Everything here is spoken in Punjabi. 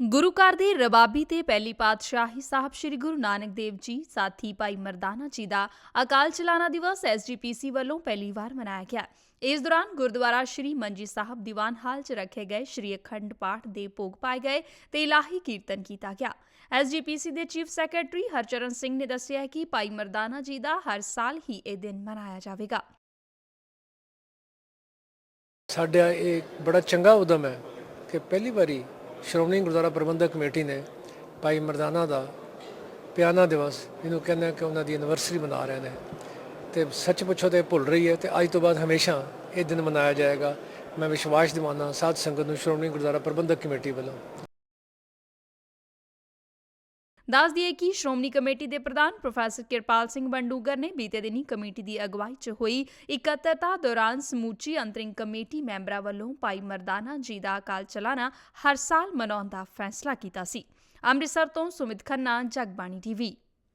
ਗੁਰੂ ਘਰ ਦੇ ਰਬਾਬੀ ਤੇ ਪਹਿਲੀ ਪਾਤਸ਼ਾਹੀ ਸਾਹਿਬ ਸ੍ਰੀ ਗੁਰੂ ਨਾਨਕ ਦੇਵ ਜੀ, ਸਾਥੀ ਭਾਈ ਮਰਦਾਨਾ ਜੀ ਦਾ ਅਕਾਲ ਚਲਾਣਾ ਦਿਵਸ ਐਸਜੀਪੀਸੀ ਵੱਲੋਂ ਪਹਿਲੀ ਵਾਰ ਮਨਾਇਆ ਗਿਆ। ਇਸ ਦੌਰਾਨ ਗੁਰਦੁਆਰਾ ਸ੍ਰੀ ਮੰਜੀ ਸਾਹਿਬ ਦੀਵਾਨ ਹਾਲ 'ਚ ਰੱਖੇ ਗਏ ਸ੍ਰੀ ਅਖੰਡ ਪਾਠ ਦੇ ਭੋਗ ਪਾਏ ਗਏ ਤੇ ਇਲਾਹੀ ਕੀਰਤਨ ਕੀਤਾ ਗਿਆ। ਐਸਜੀਪੀਸੀ ਦੇ ਚੀਫ ਸੈਕਟਰੀ ਹਰਚਰਨ ਸਿੰਘ ਨੇ ਦੱਸਿਆ ਕਿ ਭਾਈ ਮਰਦਾਨਾ ਜੀ ਦਾ ਹਰ ਸਾਲ ਹੀ ਇਹ ਦਿਨ ਮਨਾਇਆ ਜਾਵੇਗਾ। ਸਾਡਾ ਇਹ ਬੜਾ ਚੰਗਾ ਉਦਮ ਹੈ ਕਿ ਪਹਿਲੀ ਵਾਰੀ ਸ਼੍ਰੋਮਣੀ ਗੁਰਦੁਆਰਾ ਪ੍ਰਬੰਧਕ ਕਮੇਟੀ ਨੇ ਭਾਈ ਮਰਦਾਨਾ ਦਾ ਪਿਆਨਾ ਦਿਵਸ ਇਹਨੂੰ ਕਹਿੰਦੇ ਕਿ ਉਹਨਾਂ ਦੀ ਐਨਵਰਸਰੀ ਮਨਾ ਰਹੇ ਨੇ। ਤੇ ਸੱਚ ਪੁੱਛੋ ਤੇ ਭੁੱਲ ਰਹੀ ਹੈ ਤੇ ਅੱਜ ਤੋਂ ਬਾਅਦ ਹਮੇਸ਼ਾ ਇਹ ਦਿਨ ਮਨਾਇਆ ਜਾਏਗਾ। ਮੈਂ ਵਿਸ਼ਵਾਸ ਦਿਵਾਨਾ ਸਾਧ ਸੰਗਤ ਨੂੰ ਸ਼੍ਰੋਮਣੀ ਗੁਰਦੁਆਰਾ ਪ੍ਰਬੰਧਕ ਕਮੇਟੀ ਵੱਲੋਂ। ਦੱਸ ਦਈਏ ਕਿ ਸ਼੍ਰੋਮਣੀ ਕਮੇਟੀ ਦੇ ਪ੍ਰਧਾਨ ਪ੍ਰੋਫੈਸਰ ਕਿਰਪਾਲ ਸਿੰਘ ਬੰਡੂਗਰ ਨੇ ਬੀਤੇ ਦਿਨੀ ਕਮੇਟੀ ਦੀ ਅਗਵਾਈ 'ਚ ਹੋਈ ਇਕੱਤਰਤਾ ਦੌਰਾਨ ਸਮੂਚੀ ਅੰਤਰਿੰਗ ਕਮੇਟੀ ਮੈਂਬਰਾਂ ਵੱਲੋਂ ਭਾਈ ਮਰਦਾਨਾ ਜੀ ਦਾ ਅਕਾਲ ਚਲਾਣਾ ਹਰ ਸਾਲ ਮਨਾਉਣ ਦਾ ਫੈਸਲਾ ਕੀਤਾ ਸੀ। ਅੰਮ੍ਰਿਤਸਰ ਤੋਂ ਸੁਮਿਤ ਖੰਨਾ, ਜਗਬਾਣੀ ਟੀਵੀ।